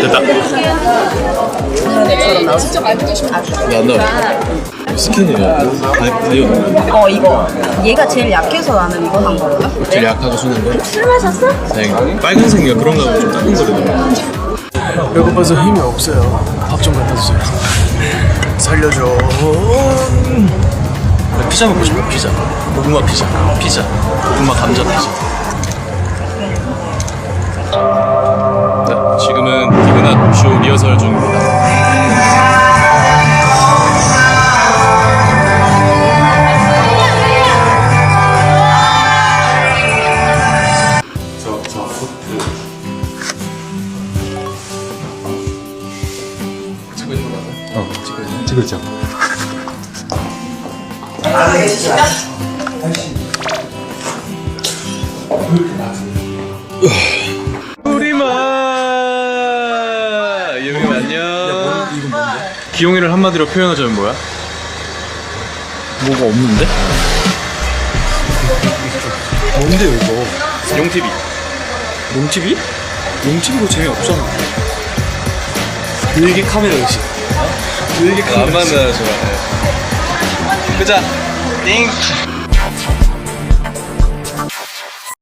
됐다. 왜안 나와? 스킨이야. 다이어트. 어 이거 얘가 제일 약해서 나는 이거 산 거거든. 제일 약하고 쓰는데. 술 마셨어? 다행이다. 빨간색이가 그런가 보다 좀 따끔거리더라고. 배고파서 힘이 없어요. 밥 좀 갖다 주세요. 살려줘. 피자 먹고 싶어, 피자. 고구마 피자. 피자. 고구마 감자 피자. 쇼 리허설 중입니다. 맞아? 어, 있죠. 우 유미 안녕. 이건 뭔데? 기용이를 한마디로 표현하자면 뭐야? 뭐가 없는데? 뭔데요 이거? 용TV. 용TV? 용TV가 재미없잖아. 일기 카메라 역시. 일기 안 만나 좋아해. 끄자. 띵.